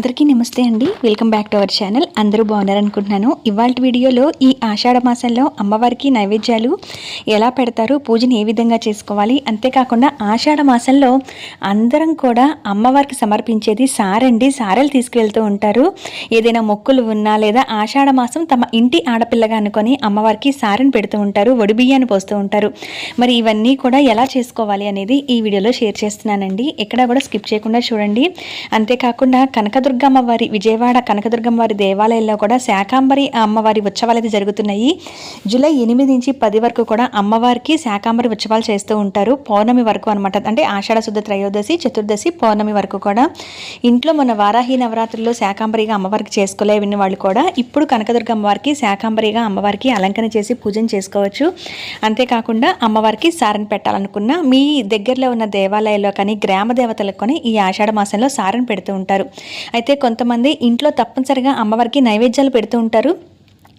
అందరికీ నమస్తే అండి. Welcome back to our channel. అందరూ బాగున్నారనుకుంటున్నాను ఇవాళ వీడియోలో ఈ ఆషాఢ మాసంలో అమ్మవారికి నైవేద్యాలు ఎలా పెడతారు పూజను ఏ విధంగా చేసుకోవాలి? అంతేకాకుండా ఆషాఢ మాసంలో అందరం కూడా అమ్మవారికి సమర్పించేది సారండి. సారెలు తీసుకువెళ్తూ ఉంటారు. ఏదైనా మొక్కులు ఉన్నా లేదా ఆషాఢ మాసం తమ ఇంటి ఆడపిల్లగా అనుకొని అమ్మవారికి సారని పెడుతూ ఉంటారు ఒడి బియ్యాన్ని పోస్తూ ఉంటారు. మరి ఇవన్నీ కూడా ఎలా చేసుకోవాలి అనేది ఈ వీడియోలో షేర్ చేస్తున్నానండి. ఎక్కడ కూడా స్కిప్ చేయకుండా చూడండి. అంతేకాకుండా కనకదుర్గమ్మ వారి విజయవాడ కనకదుర్గమ్మ వారి దేవాలయంలో కూడా శాకాంబరి అమ్మవారి ఉత్సవాలు అయితే జరుగుతున్నాయి. జూలై ఎనిమిది నుంచి పది వరకు కూడా అమ్మవారికి శాకాంబరి ఉత్సవాలు చేస్తూ ఉంటారు. పౌర్ణమి వరకు అనమాట అంటే ఆషాఢ శుద్ధ త్రయోదశి చతుర్దశి పౌర్ణమి వరకు కూడా. ఇంట్లో మన వారాహి నవరాత్రుల్లో శాకాంబరిగా అమ్మవారికి చేసుకోలేవిన వాళ్ళు కూడా ఇప్పుడు కనకదుర్గమ్మ వారికి శాకాంబరిగా అమ్మవారికి అలంకరణ చేసి పూజన చేసుకోవచ్చు. అంతేకాకుండా అమ్మవారికి సారని పెట్టాలనుకున్న మీ దగ్గరలో ఉన్న దేవాలయాల్లో కానీ గ్రామ దేవతలకు కానీ ఈ ఆషాఢ మాసంలో సారని పెడుతూ ఉంటారు. అయితే కొంతమంది ఇంట్లో తప్పనిసరిగా అమ్మవారికి నైవేద్యాలు పెడుతూ ఉంటారు.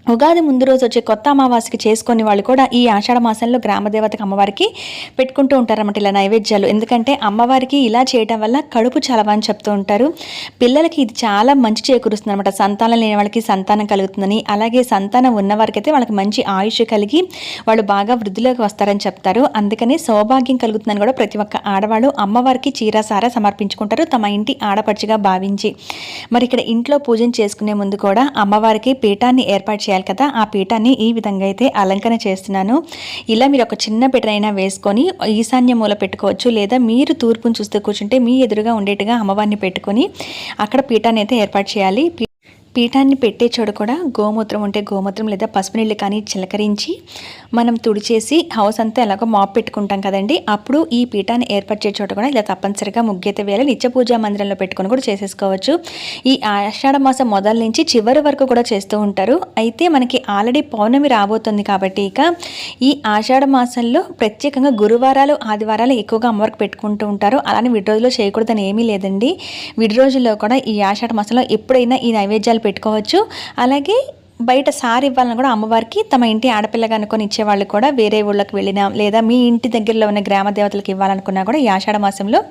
ఉగాది ముందు రోజు వచ్చే కొత్త అమావాస్యకి చేసుకునే వాళ్ళు కూడా ఈ ఆషాఢ మాసంలో గ్రామదేవతకి అమ్మవారికి పెట్టుకుంటూ ఉంటారన్నమాట ఇలా నైవేద్యాలు. ఎందుకంటే అమ్మవారికి ఇలా చేయడం వల్ల కడుపు చలవ అని చెప్తూ ఉంటారు. పిల్లలకి ఇది చాలా మంచి చేకూరుస్తుంది అనమాట సంతానం లేని వాళ్ళకి సంతానం కలుగుతుందని అలాగే సంతానం ఉన్నవారికైతే వాళ్ళకి మంచి ఆయుష్ కలిగి వాళ్ళు బాగా వృద్ధిలోకి వస్తారని చెప్తారు. అందుకని సౌభాగ్యం కలుగుతుందని కూడా ప్రతి ఒక్క ఆడవాళ్ళు అమ్మవారికి చీరసార సమర్పించుకుంటారు. తమ ఇంటి ఆడపడుచుగా భావించి. మరి ఇక్కడ ఇంట్లో పూజను చేసుకునే ముందు కూడా అమ్మవారికి పీఠాన్ని ఏర్పాటు చేయాలి కదా ఆ పీఠాన్ని ఈ విధంగా అయితే అలంకరణ చేస్తున్నాను. ఇలా మీరు ఒక చిన్న పీటనైనా వేసుకొని ఈశాన్య మూల పెట్టుకోవచ్చు లేదా మీరు తూర్పును చూస్తూ కూర్చుంటే మీ ఎదురుగా ఉండేట్టుగా అమ్మవారిని పెట్టుకొని అక్కడ పీఠాన్ని అయితే ఏర్పాటు చేయాలి. పీఠాన్ని పెట్టే చోట కూడా గోమూత్రం ఉంటే గోమూత్రం లేదా పసుపు నీళ్ళు కానీ చిలకరించి మనం తుడిచేసి హౌస్ అంతా ఎలాగో మాప్ పెట్టుకుంటాం కదండి. అప్పుడు ఈ పీఠాన్ని ఏర్పరిచే చోట కూడా ఇలా తప్పనిసరిగా ముగ్గైతే వేయాలి నిత్య పూజా మందిరంలో పెట్టుకొని కూడా చేసేసుకోవచ్చు. ఈ ఆషాఢ మాసం మొదల నుంచి చివరి వరకు కూడా చేస్తూ ఉంటారు. అయితే మనకి ఆల్రెడీ పౌర్ణమి రాబోతుంది కాబట్టి ఇక ఈ ఆషాఢ మాసంలో ప్రత్యేకంగా గురువారాలు ఆదివారాలు ఎక్కువగా అమ్మవారికి పెట్టుకుంటూ ఉంటారు. అలానే విడి రోజుల్లో చేయకూడదని ఏమీ లేదండి. విడి రోజుల్లో కూడా ఈ ఆషాఢ మాసంలో ఎప్పుడైనా ఈ నైవేద్యాలు పెట్టుకోవచ్చు. అలాగే బయట సారి ఇవ్వాలని కూడా అమ్మవారికి తమ ఇంటి ఆడపిల్లగా అనుకొని ఇచ్చేవాళ్ళు కూడా వేరే ఊళ్ళకి వెళ్ళినా లేదా మీ ఇంటి దగ్గరలో ఉన్న గ్రామ దేవతలకు ఇవ్వాలనుకున్నా కూడా ఈ ఆషాఢ మాసంలో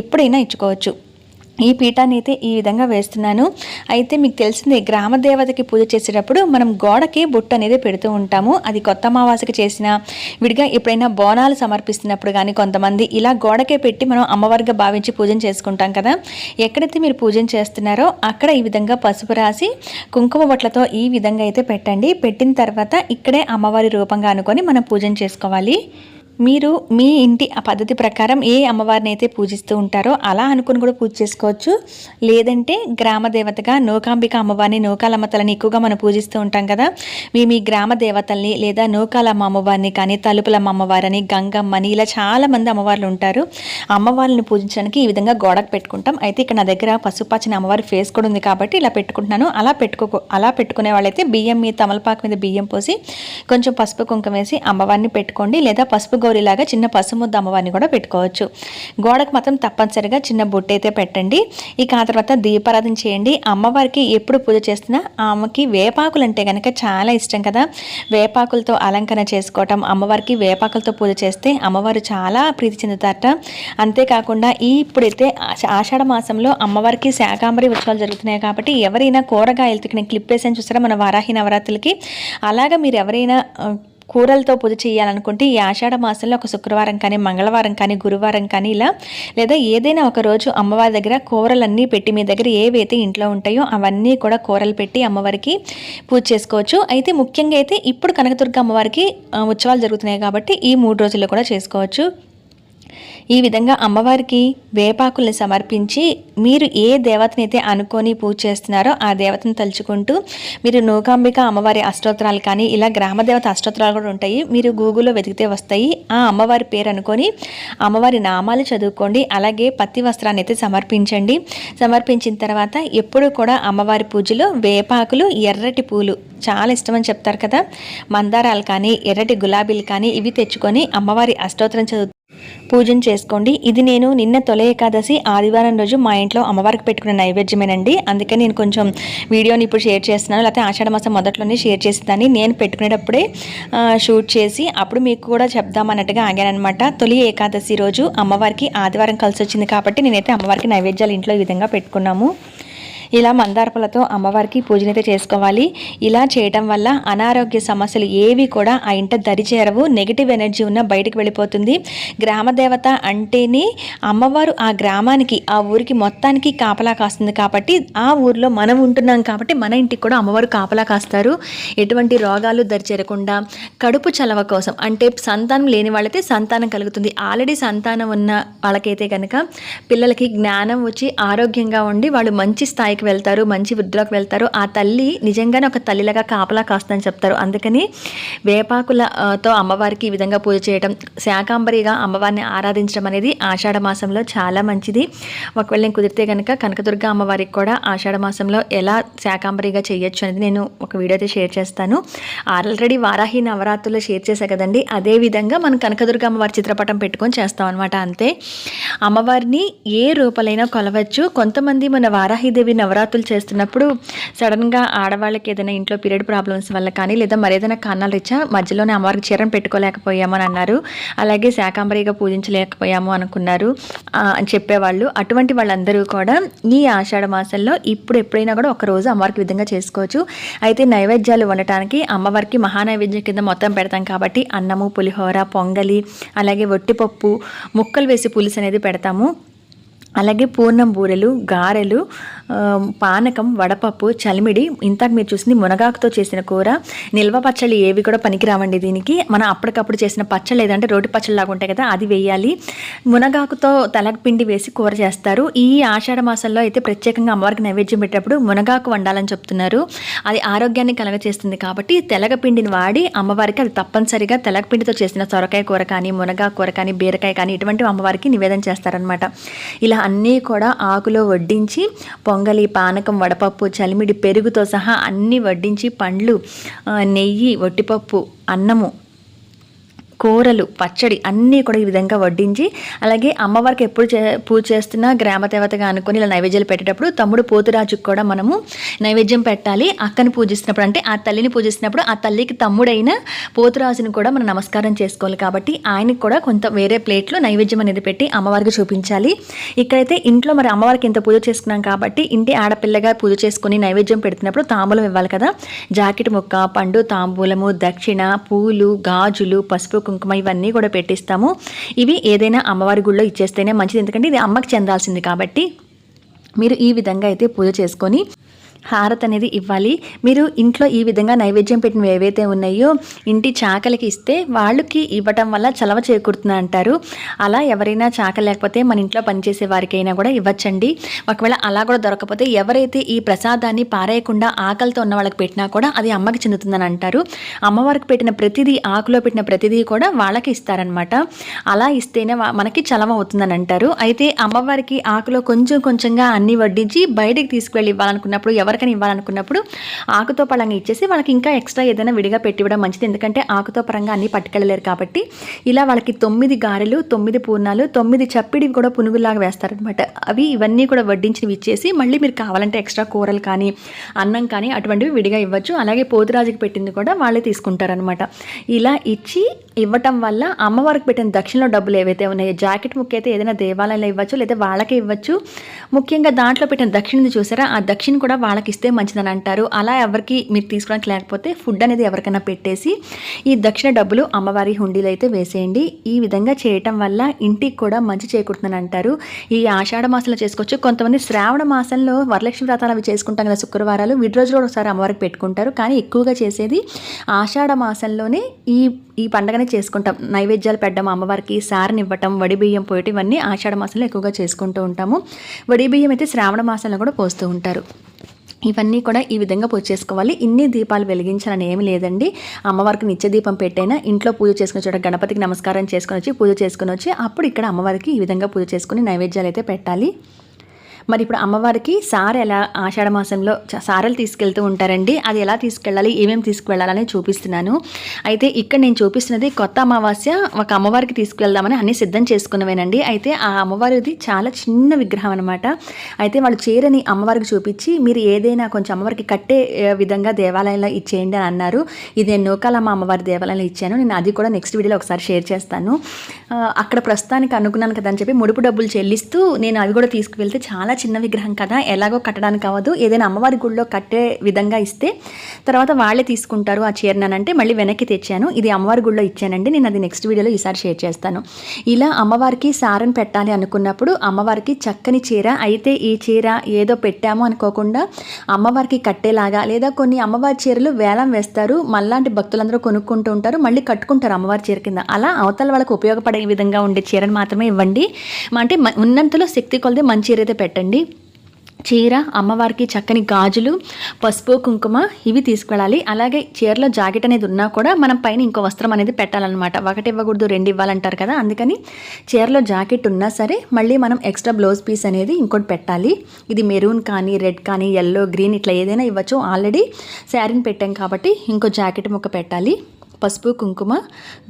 ఎప్పుడైనా ఇచ్చుకోవచ్చు. ఈ పీఠాన్ని అయితే ఈ విధంగా వేస్తున్నాను. అయితే మీకు తెలిసిందే గ్రామ దేవతకి పూజ చేసేటప్పుడు మనం గోడకి బుట్ట అనేది పెడుతూ ఉంటాము. అది కొత్త అమావాసకి చేసిన విడిగా ఎప్పుడైనా బోనాలు సమర్పిస్తున్నప్పుడు కానీ కొంతమంది ఇలా గోడకే పెట్టి మనం అమ్మవారిగా భావించి పూజన చేసుకుంటాం కదా. ఎక్కడైతే మీరు పూజన చేస్తున్నారో అక్కడ ఈ విధంగా పసుపు రాసి కుంకుమ బొట్లతో ఈ విధంగా అయితే పెట్టండి. పెట్టిన తర్వాత ఇక్కడే అమ్మవారి రూపంగా అనుకొని మనం పూజన చేసుకోవాలి. మీరు మీ ఇంటి ఆ పద్ధతి ప్రకారం ఏ అమ్మవారిని అయితే పూజిస్తూ ఉంటారో అలా అనుకుని కూడా పూజ చేసుకోవచ్చు. లేదంటే గ్రామ దేవతగా నూకాంబిక అమ్మవారిని నూకాలమ్మ తలని ఎక్కువగా మనం పూజిస్తూ ఉంటాం కదా. మీ మీ గ్రామ దేవతల్ని లేదా నూకాలమ్మ అమ్మవారిని కానీ తలుపులమ్మ అమ్మవారిని గంగమ్మని ఇలా చాలామంది అమ్మవార్లు ఉంటారు. అమ్మవారిని పూజించడానికి ఈ విధంగా గోడకు పెట్టుకుంటాం. అయితే ఇక్కడ నా దగ్గర పసుపచ్చని అమ్మవారి ఫేస్ కూడా ఉంది కాబట్టి ఇలా పెట్టుకుంటున్నాను. అలా పెట్టుకో అలా పెట్టుకునే వాళ్ళైతే బియ్యం మీద తమలపాకు మీద బియ్యం పోసి కొంచెం పసుపు కుంకం వేసి అమ్మవారిని పెట్టుకోండి. లేదా పసుపు గౌరిలాగా చిన్న పసుముద్ద అమ్మవారిని కూడా పెట్టుకోవచ్చు. గోడకు మాత్రం తప్పనిసరిగా చిన్న బొట్టు అయితే పెట్టండి. ఇక ఆ తర్వాత దీపారాధన చేయండి. అమ్మవారికి ఎప్పుడు పూజ చేస్తున్నా ఆమెకి వేపాకులు అంటే కనుక చాలా ఇష్టం కదా. వేపాకులతో అలంకరణ చేసుకోవటం అమ్మవారికి వేపాకులతో పూజ చేస్తే అమ్మవారు చాలా ప్రీతి చెందుతారట. అంతేకాకుండా ఈ ఇప్పుడైతే ఆషాఢ మాసంలో అమ్మవారికి శాకాంబరి ఉత్సవాలు జరుగుతున్నాయి కాబట్టి ఎవరైనా కూరగాయలతో నేను క్లిప్ వేసాను చూసారా మన వారాహి నవరాత్రులకి? అలాగా మీరు ఎవరైనా కూరలతో పూజ చేయాలనుకుంటే ఈ ఆషాఢ మాసంలో ఒక శుక్రవారం కానీ మంగళవారం కానీ గురువారం కానీ ఇలా లేదా ఏదైనా ఒక రోజు అమ్మవారి దగ్గర కూరలన్నీ పెట్టి మీ దగ్గర ఏవైతే ఇంట్లో ఉంటాయో అవన్నీ కూడా కూరలు పెట్టి అమ్మవారికి పూజ చేసుకోవచ్చు. అయితే ముఖ్యంగా అయితే ఇప్పుడు కనకదుర్గ అమ్మవారికి ఉత్సవాలు జరుగుతున్నాయి కాబట్టి ఈ మూడు రోజుల్లో కూడా చేసుకోవచ్చు. ఈ విధంగా అమ్మవారికి వేపాకుల్ని సమర్పించి మీరు ఏ దేవతని అయితే అనుకొని పూజ చేస్తున్నారో ఆ దేవతను తలుచుకుంటూ మీరు నూకాంబిక అమ్మవారి అష్టోత్తరాలు కానీ ఇలా గ్రామదేవత అష్టోత్తరాలు కూడా ఉంటాయి. మీరు గూగుల్లో వెతికితే వస్తాయి. ఆ అమ్మవారి పేరు అనుకొని అమ్మవారి నామాలు చదువుకోండి. అలాగే పత్తి వస్త్రాన్ని అయితే సమర్పించండి. సమర్పించిన తర్వాత ఎప్పుడు కూడా అమ్మవారి పూజలో వేపాకులు ఎర్రటి పూలు చాలా ఇష్టమని చెప్తారు కదా. మందారాలు కానీ ఎర్రటి గులాబీలు కానీ ఇవి తెచ్చుకొని అమ్మవారి అష్టోత్తరం చదువు పూజను చేసుకోండి. ఇది నేను నిన్న తొలి ఏకాదశి ఆదివారం రోజు మా ఇంట్లో అమ్మవారికి పెట్టుకున్న నైవేద్యమేనండి. అందుకే నేను కొంచెం వీడియోని ఇప్పుడు షేర్ చేస్తున్నాను. లేకపోతే ఆషాఢ మాసం మొదట్లోనే షేర్ చేసేదాన్ని. నేను పెట్టుకునేటప్పుడే షూట్ చేసి అప్పుడు మీకు కూడా చెప్దామన్నట్టుగా ఆగానమాట తొలి ఏకాదశి రోజు అమ్మవారికి ఆదివారం కలిసి వచ్చింది కాబట్టి నేనైతే అమ్మవారికి నైవేద్యాలు ఇంట్లో ఈ విధంగా పెట్టుకున్నాము. ఇలా మందార్పులతో అమ్మవారికి పూజనైతే చేసుకోవాలి. ఇలా చేయటం వల్ల అనారోగ్య సమస్యలు ఏవి కూడా ఆ ఇంట దరిచేరవు. నెగిటివ్ ఎనర్జీ ఉన్న బయటకు వెళ్ళిపోతుంది. గ్రామ దేవత అంటేనే అమ్మవారు ఆ గ్రామానికి ఆ ఊరికి మొత్తానికి కాపలా కాస్తుంది కాబట్టి ఆ ఊర్లో మనం ఉంటున్నాం కాబట్టి మన ఇంటికి కూడా అమ్మవారు కాపలా కాస్తారు. ఎటువంటి రోగాలు దరిచేరకుండా కడుపు చలవ కోసం అంటే సంతానం లేని వాళ్ళైతే సంతానం కలుగుతుంది. ఆల్రెడీ సంతానం ఉన్న వాళ్ళకైతే కనుక పిల్లలకి జ్ఞానం వచ్చి ఆరోగ్యంగా ఉండి వాళ్ళు మంచి స్థాయికి వెళ్తారు మంచి వృద్ధిలోకి వెళ్తారు. ఆ తల్లి నిజంగానే ఒక తల్లిలాగా కాపలా కాస్తుందని చెప్తారు. అందుకని వేపాకులతో అమ్మవారికి ఈ విధంగా పూజ చేయడం శాకాంబరిగా అమ్మవారిని ఆరాధించడం అనేది ఆషాఢ మాసంలో చాలా మంచిది. ఒకవేళ నేను కుదిరితే కనుక కనకదుర్గ అమ్మవారికి కూడా ఆషాఢ మాసంలో ఎలా శాకాంబరిగా చేయొచ్చు అనేది నేను ఒక వీడియో అయితే షేర్ చేస్తాను. ఆల్రెడీ వారాహి నవరాత్రుల్లో షేర్ చేశా కదండి. అదే విధంగా మనం కనకదుర్గ అమ్మవారి చిత్రపటం పెట్టుకొని చేస్తాం అనమాట అంతే. అమ్మవారిని ఏ రూపలైనా కొలవచ్చు. కొంతమంది మన వారాహిదేవి నవరాత్రులు చేస్తున్నప్పుడు సడన్గా ఆడవాళ్ళకి ఏదైనా ఇంట్లో పీరియడ్ ప్రాబ్లమ్స్ వల్ల కానీ లేదా మరేదైనా కారణాలు ఇచ్చా మధ్యలోనే అమ్మవారికి చీరను పెట్టుకోలేకపోయాము అని అన్నారు. అలాగే శాకాంబరిగా పూజించలేకపోయాము అనుకున్నారు. అని చెప్పేవాళ్ళు. అటువంటి వాళ్ళందరూ కూడా ఈ ఆషాఢ మాసంలో ఇప్పుడు ఎప్పుడైనా కూడా ఒక రోజు అమ్మవారికి విధంగా చేసుకోవచ్చు. అయితే నైవేద్యాలు వండటానికి అమ్మవారికి మహానైవేద్యం కింద మొత్తం పెడతాం కాబట్టి అన్నము పులిహోర పొంగలి అలాగే వట్టిపప్పు ముక్కలు వేసి పులుసు అనేది పెడతాము. అలాగే పూర్ణం బూరెలు గారెలు పానకం వడపప్పు చలిమిడి ఇంతకు మీరు చూసింది మునగాకుతో చేసిన కూర. నిల్వ పచ్చళ్ళు ఏవి కూడా పనికిరావండి దీనికి. మనం అప్పటికప్పుడు చేసిన పచ్చళ్ళు ఏదంటే రోటి పచ్చళ్ళు లాగా ఉంటాయి కదా అది వేయాలి. మునగాకుతో తలపిండి వేసి కూర చేస్తారు. ఈ ఆషాఢ మాసంలో అయితే ప్రత్యేకంగా అమ్మవారికి నైవేద్యం పెట్టేటప్పుడు మునగాకు వండాలని చెప్తున్నారు. అది ఆరోగ్యాన్ని కలగచేస్తుంది కాబట్టి తెలగపిండిని వాడి అమ్మవారికి అది తప్పనిసరిగా తెలగపిండితో చేసిన సొరకాయ కూర కానీ మునగాకు కూర కానీ బీరకాయ కానీ ఇటువంటివి అమ్మవారికి నివేదన చేస్తారనమాట ఇలా అన్నీ కూడా ఆకులో వడ్డించి పొంగలి పానకం వడపప్పు చలిమిడి పెరుగుతో సహా అన్నీ వడ్డించి పండ్లు నెయ్యి వట్టిపప్పు అన్నము కూరలు పచ్చడి అన్నీ కూడా ఈ విధంగా వడ్డించి అలాగే అమ్మవారికి ఎప్పుడు చే పూజ చేస్తున్నా గ్రామ దేవతగా అనుకుని ఇలా నైవేద్యాలు పెట్టేటప్పుడు తమ్ముడు పోతురాజుకు కూడా మనము నైవేద్యం పెట్టాలి అక్కని పూజిస్తున్నప్పుడు అంటే ఆ తల్లిని పూజిస్తున్నప్పుడు ఆ తల్లికి తమ్ముడైన పోతురాజుని కూడా మనం నమస్కారం చేసుకోవాలి కాబట్టి ఆయనకి కూడా కొంత వేరే ప్లేట్లో నైవేద్యం అనేది పెట్టి అమ్మవారికి చూపించాలి. ఇక్కడైతే ఇంట్లో మరి అమ్మవారికి ఇంత పూజ చేసుకున్నాం కాబట్టి ఇంటి ఆడపిల్లగా పూజ చేసుకుని నైవేద్యం పెడుతున్నప్పుడు తాంబూలం ఇవ్వాలి కదా. జాకెట్ ముక్క పండు తాంబూలము దక్షిణ పూలు గాజులు పసుపు కుంకుమ ఇవన్నీ కూడా పెట్టిస్తాము. ఇవి ఏదైనా అమ్మవారి గుళ్ళో ఇచ్చేస్తేనే మంచిది. ఎందుకంటే ఇది అమ్మకి చెందాల్సింది కాబట్టి మీరు ఈ విధంగా అయితే పూజ చేసుకొని హారత్ అనేది ఇవ్వాలి. మీరు ఇంట్లో ఈ విధంగా నైవేద్యం పెట్టినవి ఏవైతే ఉన్నాయో ఇంటి చాకలికి ఇస్తే వాళ్ళకి ఇవ్వటం వల్ల చలవ చేకూరుతుంది అంటారు. అలా ఎవరైనా చాక లేకపోతే మన ఇంట్లో పనిచేసే వారికైనా కూడా ఇవ్వచ్చండి. ఒకవేళ అలా కూడా దొరకపోతే ఎవరైతే ఈ ప్రసాదాన్ని పారేయకుండా ఆకలితో ఉన్న వాళ్ళకి పెట్టినా కూడా అది అమ్మకి చెందుతుందని అంటారు. అమ్మవారికి పెట్టిన ప్రతిదీ ఆకులో పెట్టిన ప్రతిదీ కూడా వాళ్ళకి ఇస్తారనమాట అలా ఇస్తేనే మనకి చలవ అవుతుందని అంటారు. అయితే అమ్మవారికి ఆకులో కొంచెం కొంచెంగా అన్ని వడ్డించి బయటికి తీసుకువెళ్ళి ఇవ్వాలనుకున్నప్పుడు ఎవరు ఎవరికైనా ఇవ్వాలనుకున్నప్పుడు ఆకుతో పళంగా ఇచ్చేసి వాళ్ళకి ఇంకా ఎక్స్ట్రా ఏదైనా విడిగా పెట్టివ్వడం మంచిది. ఎందుకంటే ఆకుతో పరంగా అన్ని పట్టుకెళ్ళలేరు కాబట్టి ఇలా వాళ్ళకి తొమ్మిది గారెలు తొమ్మిది పూర్ణాలు తొమ్మిది చప్పిడివి కూడా పునుగులాగా వేస్తారనమాట అవి ఇవన్నీ కూడా వడ్డించినవి ఇచ్చేసి మళ్ళీ మీరు కావాలంటే ఎక్స్ట్రా కూరలు కానీ అన్నం కానీ అటువంటివి విడిగా ఇవ్వచ్చు. అలాగే పోతురాజుకి పెట్టింది కూడా వాళ్ళే తీసుకుంటారనమాట ఇలా ఇచ్చి ఇవ్వటం వల్ల అమ్మవారికి పెట్టిన దక్షిణలో డబ్బులు ఏవైతే ఉన్నాయో జాకెట్ ముక్క అయితే ఏదైనా దేవాలయంలో ఇవ్వచ్చు లేదా వాళ్ళకే ఇవ్వచ్చు. ముఖ్యంగా దాంట్లో పెట్టిన దక్షిణది చూసారా? ఆ దక్షిణ కూడా వాళ్ళకి ఇస్తే మంచిదని అంటారు. అలా ఎవరికి మీరు తీసుకోవడానికి లేకపోతే ఫుడ్ అనేది ఎవరికైనా పెట్టేసి ఈ దక్షిణ డబ్బులు అమ్మవారి హుండీలు అయితే వేసేయండి. ఈ విధంగా చేయటం వల్ల ఇంటికి కూడా మంచి చేకూరుతుందని అంటారు. ఈ ఆషాఢ మాసంలో చేసుకోవచ్చు. కొంతమంది శ్రావణ మాసంలో వరలక్ష్మి వ్రతాలు అవి చేసుకుంటాం కదా శుక్రవారాలు. వీటి రోజులు కూడా ఒకసారి అమ్మవారికి పెట్టుకుంటారు. కానీ ఎక్కువగా చేసేది ఆషాఢ మాసంలోనే ఈ ఈ పండగనే చేసుకుంటాం. నైవేద్యాలు పెట్టడం అమ్మవారికి సారని ఇవ్వటం వడి బియ్యం పోయటం ఇవన్నీ ఆషాఢ మాసంలో ఎక్కువగా చేసుకుంటూ ఉంటాము. వడి బియ్యం అయితే శ్రావణ మాసంలో కూడా పోస్తూ ఉంటారు. ఇవన్నీ కూడా ఈ విధంగా పూజ చేసుకోవాలి. ఇన్ని దీపాలు వెలిగించాలని ఏమి లేదండి. అమ్మవారికి నిత్య దీపం పెట్టైనా ఇంట్లో పూజ చేసుకుని చోట గణపతికి నమస్కారం చేసుకొని వచ్చి పూజ చేసుకుని వచ్చి అప్పుడు ఇక్కడ అమ్మవారికి ఈ విధంగా పూజ చేసుకుని నైవేద్యాలు అయితే పెట్టాలి. మరి ఇప్పుడు అమ్మవారికి సార ఎలా ఆషాఢ మాసంలో చ- సారెలు తీసుకెళ్తూ ఉంటారండి. అది ఎలా తీసుకెళ్ళాలి? ఏమేమి తీసుకువెళ్ళాలని చూపిస్తున్నాను. అయితే ఇక్కడ నేను చూపిస్తున్నది కొత్త అమావాస్య ఒక అమ్మవారికి తీసుకువెళ్దామని అన్ని సిద్ధం చేసుకున్నవేనండి. అయితే ఆ అమ్మవారిది చాలా చిన్న విగ్రహం అనమాట అయితే వాళ్ళు చీరని అమ్మవారికి చూపించి మీరు ఏదైనా కొంచెం అమ్మవారికి కట్టే విధంగా దేవాలయంలో ఇచ్చేయండి అని అన్నారు. ఇది నేను నూకాలమ్మ అమ్మవారి దేవాలయంలో ఇచ్చాను. నేను అది కూడా నెక్స్ట్ వీడియోలో ఒకసారి షేర్ చేస్తాను. అక్కడ ప్రస్తుతానికి అనుకున్నాను కదా అని చెప్పి ముడుపు డబ్బులు చెల్లిస్తూ నేను అవి కూడా తీసుకువెళ్తే చాలా చాలా చిన్న విగ్రహం కదా ఎలాగో కట్టడానికి అవ్వదు. ఏదైనా అమ్మవారి గుడిలో కట్టే విధంగా ఇస్తే తర్వాత వాళ్ళే తీసుకుంటారు ఆ చీరనంటే అంటే మళ్ళీ వెనక్కి తెచ్చాను. ఇది అమ్మవారి గుడిలో ఇచ్చానండి. నేను అది నెక్స్ట్ వీడియోలో ఈసారి షేర్ చేస్తాను. ఇలా అమ్మవారికి సారం పెట్టాలి అనుకున్నప్పుడు అమ్మవారికి చక్కని చీర అయితే ఈ చీర ఏదో పెట్టాము అనుకోకుండా అమ్మవారికి కట్టేలాగా లేదా కొన్ని అమ్మవారి చీరలు వేలం వేస్తారు మళ్ళాంటి భక్తులందరూ కొనుక్కుంటూ ఉంటారు మళ్ళీ కట్టుకుంటారు అమ్మవారి చీర కింద. అలా అవతల వాళ్ళకి ఉపయోగపడే విధంగా ఉండే చీరను మాత్రమే ఇవ్వండి. అంటే ఉన్నంతలో శక్తి కొలది మంచి చీర అయితే పెట్టండి. చీర అమ్మవారికి చక్కని గాజులు పసుపు కుంకుమ ఇవి తీసుకెళ్ళాలి అలాగే చీరలో జాకెట్ అనేది ఉన్నా కూడా మనం పైన ఇంకో వస్త్రం అనేది పెట్టాలన్నమాట. ఒకటి ఇవ్వకూడదు రెండు ఇవ్వాలంటారు కదా. అందుకని చీరలో జాకెట్ ఉన్నా సరే మళ్ళీ మనం ఎక్స్ట్రా బ్లౌజ్ పీస్ అనేది ఇంకోటి పెట్టాలి. ఇది మెరూన్ కానీ రెడ్ కానీ ఎల్లో గ్రీన్ ఇట్లా ఏదైనా ఇవ్వచ్చు. ఆల్రెడీ శారీని పెట్టాం కాబట్టి ఇంకో జాకెట్ ముక్క పెట్టాలి. పసుపు కుంకుమ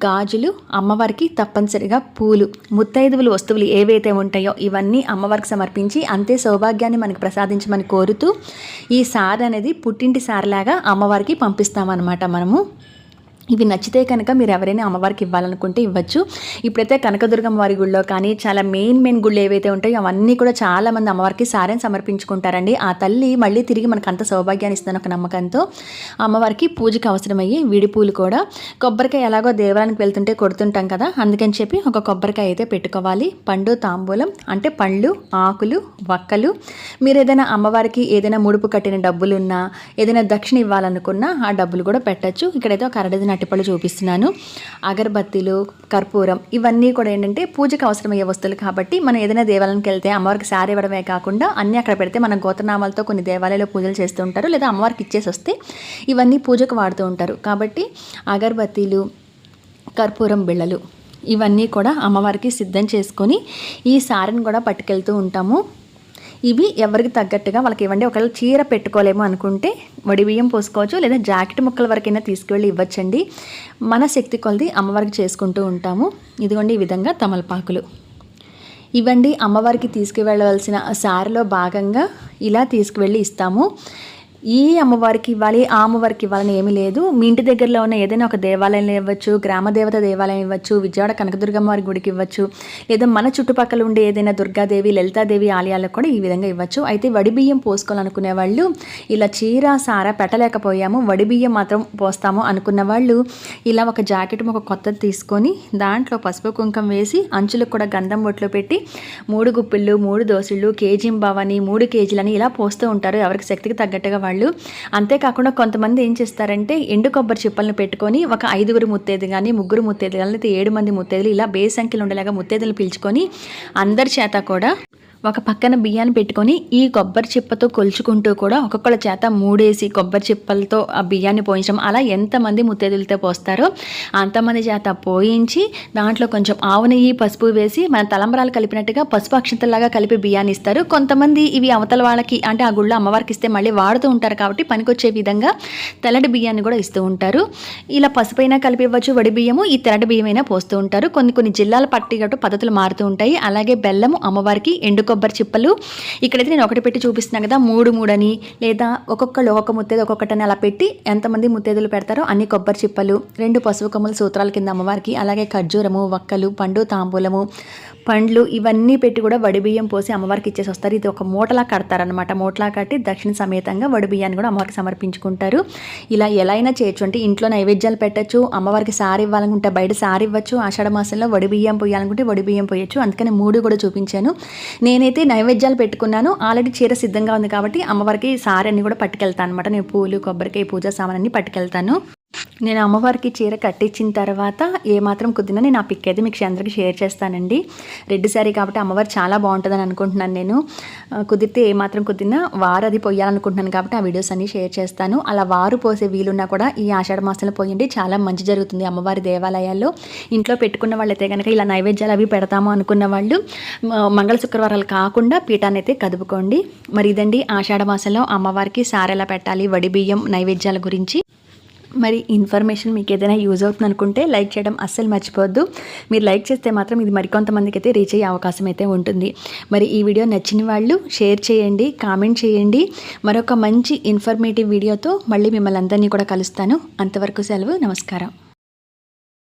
గాజులు అమ్మవారికి తప్పనిసరిగా పూలు. ముత్తైదువులు వస్తువులు ఏవైతే ఉంటాయో ఇవన్నీ అమ్మవారికి సమర్పించి అంతే సౌభాగ్యాన్ని మనకి ప్రసాదించమని కోరుతూ ఈ సార్ అనేది పుట్టింటి సార్లాగా అమ్మవారికి పంపిస్తామన్నమాట మనము. ఇవి నచ్చితే కనుక మీరు ఎవరైనా అమ్మవారికి ఇవ్వాలనుకుంటే ఇవ్వచ్చు. ఇప్పుడైతే కనకదుర్గమ్మ వారి గుళ్ళో కానీ చాలా మెయిన్ మెయిన్ గుళ్ళు ఏవైతే ఉంటాయో అవన్నీ కూడా చాలా మంది అమ్మవారికి సారని సమర్పించుకుంటారండి. ఆ తల్లి మళ్ళీ తిరిగి మనకు అంత సౌభాగ్యాన్ని ఇస్తుందని ఒక నమ్మకంతో అమ్మవారికి పూజకి అవసరమయ్యి విడి పూలు కూడా. కొబ్బరికాయ ఎలాగో దేవాలయానికి వెళ్తుంటే కొడుతుంటాం కదా అందుకని చెప్పి ఒక కొబ్బరికాయ అయితే పెట్టుకోవాలి. పండు తాంబూలం అంటే పళ్ళు ఆకులు వక్కలు. మీరు ఏదైనా అమ్మవారికి ఏదైనా ముడుపు కట్టిన డబ్బులున్నా ఏదైనా దక్షిణ ఇవ్వాలనుకున్నా ఆ డబ్బులు కూడా పెట్టచ్చు. ఇక్కడైతే ఒక అరడజన్ అరటిపళ్ళు చూపిస్తున్నాను. అగరబత్తీలు కర్పూరం ఇవన్నీ కూడా ఏంటంటే పూజకు అవసరమయ్యే వస్తువులు కాబట్టి మనం ఏదైనా దేవాలయానికి వెళ్తే అమ్మవారికి సారి ఇవ్వడమే కాకుండా అన్నీ అక్కడ పెడితే మన గోతనామాలతో కొన్ని దేవాలయాల్లో పూజలు చేస్తూ ఉంటారు. లేదా అమ్మవారికి ఇచ్చేసి వస్తే ఇవన్నీ పూజకు వాడుతూ ఉంటారు. కాబట్టి అగరబత్తీలు కర్పూరం బిళ్ళలు ఇవన్నీ కూడా అమ్మవారికి సిద్ధం చేసుకొని ఈ సారని కూడా పట్టుకెళ్తూ ఉంటాము. ఇవి ఎవరికి తగ్గట్టుగా వాళ్ళకి ఇవ్వండి. ఒకవేళ చీర పెట్టుకోలేము అనుకుంటే వడి బియ్యం పోసుకోవచ్చు లేదా జాకెట్ ముక్కల వరకైనా తీసుకువెళ్ళి ఇవ్వచ్చండి. మన శక్తి కొలది అమ్మవారికి చేసుకుంటూ ఉంటాము. ఇదిగోండి ఈ విధంగా తమలపాకులు. ఇవ్వండి అమ్మవారికి తీసుకువెళ్ళవలసిన సారిలో భాగంగా ఇలా తీసుకువెళ్ళి ఇస్తాము. ఈ అమ్మవారికి ఇవ్వాలి ఆ అమ్మవారికి ఇవ్వాలని ఏమీ లేదు. మీ ఇంటి దగ్గరలో ఉన్న ఏదైనా ఒక దేవాలయం ఇవ్వచ్చు గ్రామ దేవత దేవాలయం ఇవ్వచ్చు విజయవాడ కనకదుర్గమ్మ వారి గుడికి ఇవ్వచ్చు లేదా మన చుట్టుపక్కల ఉండే ఏదైనా దుర్గాదేవి లలితాదేవి ఆలయాలకు కూడా ఈ విధంగా ఇవ్వచ్చు. అయితే వడి బియ్యం పోసుకోవాలనుకునే వాళ్ళు ఇలా చీర సార పెట్టలేకపోయాము వడి బియ్యం మాత్రం పోస్తాము అనుకున్న వాళ్ళు ఇలా ఒక జాకెట్ ఒక కొత్తది తీసుకొని దాంట్లో పసుపు కుంకం వేసి అంచులకు కూడా గంధం బొట్లు పెట్టి మూడు గుప్పిళ్ళు మూడు దోశలు కేజీ భవని మూడు కేజీలని ఇలా పోస్తూ ఉంటారు. ఎవరికి శక్తికి తగ్గట్టుగా వాళ్ళు అంతేకాకుండా కొంతమంది ఏం చేస్తారంటే ఎండు కొబ్బరి చిప్పలను పెట్టుకొని ఒక ఐదుగురు ముత్తేది కానీ ముగ్గురు ముత్తేది కానీ లేదా ఏడు మంది ముత్తేదులు ఇలా బే సంఖ్యలో ఉండేలాగా ముత్తేదులు పిలుచుకొని అందరి చేత కూడా ఒక పక్కన బియ్యాన్ని పెట్టుకొని ఈ కొబ్బరి చిప్పతో కొలుచుకుంటూ కూడా ఒక్కొక్కళ్ళ చేత మూడేసి కొబ్బరి చిప్పలతో ఆ బియ్యాన్ని పోయించడం. అలా ఎంతమంది ముత్తేదులతో పోస్తారో అంతమంది చేత పోయించి దాంట్లో కొంచెం ఆవు నెయ్యి పసుపు వేసి మన తలంబరాలు కలిపినట్టుగా పసుపు అక్షంతలాగా కలిపి బియ్యాన్ని ఇస్తారు. కొంతమంది ఇవి అవతల వాళ్ళకి అంటే ఆ గుళ్ళో అమ్మవారికి ఇస్తే మళ్ళీ వాడుతూ ఉంటారు కాబట్టి పనికొచ్చే విధంగా తెల్లటి బియ్యాన్ని కూడా ఇస్తూ ఉంటారు. ఇలా పసుపైనా కలిపి ఇవ్వచ్చు వడి బియ్యము ఈ తెల్లటి బియ్యమైనా పోస్తూ ఉంటారు. కొన్ని కొన్ని జిల్లాల పట్టిగట్టు పద్ధతులు మారుతూ ఉంటాయి. అలాగే బెల్లము అమ్మవారికి ఎండుకో కొబ్బరి చిప్పలు. ఇక్కడైతే నేను ఒకటి పెట్టి చూపిస్తున్నాను కదా మూడు మూడని లేదా ఒక్కొక్కళ్ళు ఒక్కొక్క ముత్తేది ఒక్కొక్కటని అలా పెట్టి ఎంతమంది ముత్తేదులు పెడతారో అన్ని కొబ్బరి చిప్పలు రెండు పసుపు కొమ్ముల సూత్రాల కింద అమ్మవారికి అలాగే ఖర్జూరము వక్కలు పండు తాంబూలము పండ్లు ఇవన్నీ పెట్టి కూడా వడి బియ్యం పోసి అమ్మవారికి ఇచ్చేసి వస్తారు. ఇది ఒక మూటలా కడతారనమాట మూటలా కట్టి దక్షిణ సమేతంగా వడిబియ్యాన్ని కూడా అమ్మవారికి సమర్పించుకుంటారు. ఇలా ఎలా అయినా చేయొచ్చు. అంటే ఇంట్లో నైవేద్యాలు పెట్టచ్చు అమ్మవారికి సారి ఇవ్వాలనుకుంటే బయట సారి ఇవ్వచ్చు ఆషాఢ మాసంలో వడి బియ్యం పోయాలనుకుంటే వడి బియ్యం పోయొచ్చు. అందుకని మూడు కూడా చూపించాను. నేనైతే నైవేద్యాలు పెట్టుకున్నాను. ఆల్రెడీ చీర సిద్ధంగా ఉంది కాబట్టి అమ్మవారికి సారి అన్ని కూడా పట్టుకెళ్తాను అనమాట నేను పూలు కొబ్బరికాయ పూజా సామాన్ అన్ని పట్టుకెళ్తాను. నేను అమ్మవారికి చీర కట్టించిన తర్వాత ఏమాత్రం కుదిరినా నేను ఆ పిక్ అయితే మీకు అందరికీ షేర్ చేస్తానండి. రెడ్ శారీ కాబట్టి అమ్మవారు చాలా బాగుంటుందని అనుకుంటున్నాను నేను. కుదిరితే ఏమాత్రం కుదిరినా వారు అది పోయాలనుకుంటున్నాను కాబట్టి ఆ వీడియోస్ అన్నీ షేర్ చేస్తాను. అలా వారు పోసే వీలున్నా కూడా ఈ ఆషాఢ మాసంలో పోయండి. చాలా మంచి జరుగుతుంది అమ్మవారి దేవాలయాల్లో. ఇంట్లో పెట్టుకున్న వాళ్ళైతే కనుక ఇలా నైవేద్యాలు అవి పెడతాము అనుకున్న వాళ్ళు మంగళ శుక్రవారాలు కాకుండా పీఠాన్ని అయితే కదుపుకోండి. మరి ఇదండి ఆషాఢ మాసంలో అమ్మవారికి సారెలా పెట్టాలి వడి బియ్యం నైవేద్యాల గురించి. మరి ఇన్ఫర్మేషన్ మీకు ఏదైనా యూజ్ అవుతుంది అనుకుంటే లైక్ చేయడం అస్సలు మర్చిపోవద్దు. మీరు లైక్ చేస్తే మాత్రం ఇది మరికొంతమందికి అయితే రీచ్ అయ్యే అవకాశం అయితే ఉంటుంది. మరి ఈ వీడియో నచ్చిన వాళ్ళు షేర్ చేయండి కామెంట్ చేయండి. మరొక మంచి ఇన్ఫర్మేటివ్ వీడియోతో మళ్ళీ మిమ్మల్ని అందరినీ కూడా కలుస్తాను. అంతవరకు సెలవు నమస్కారం.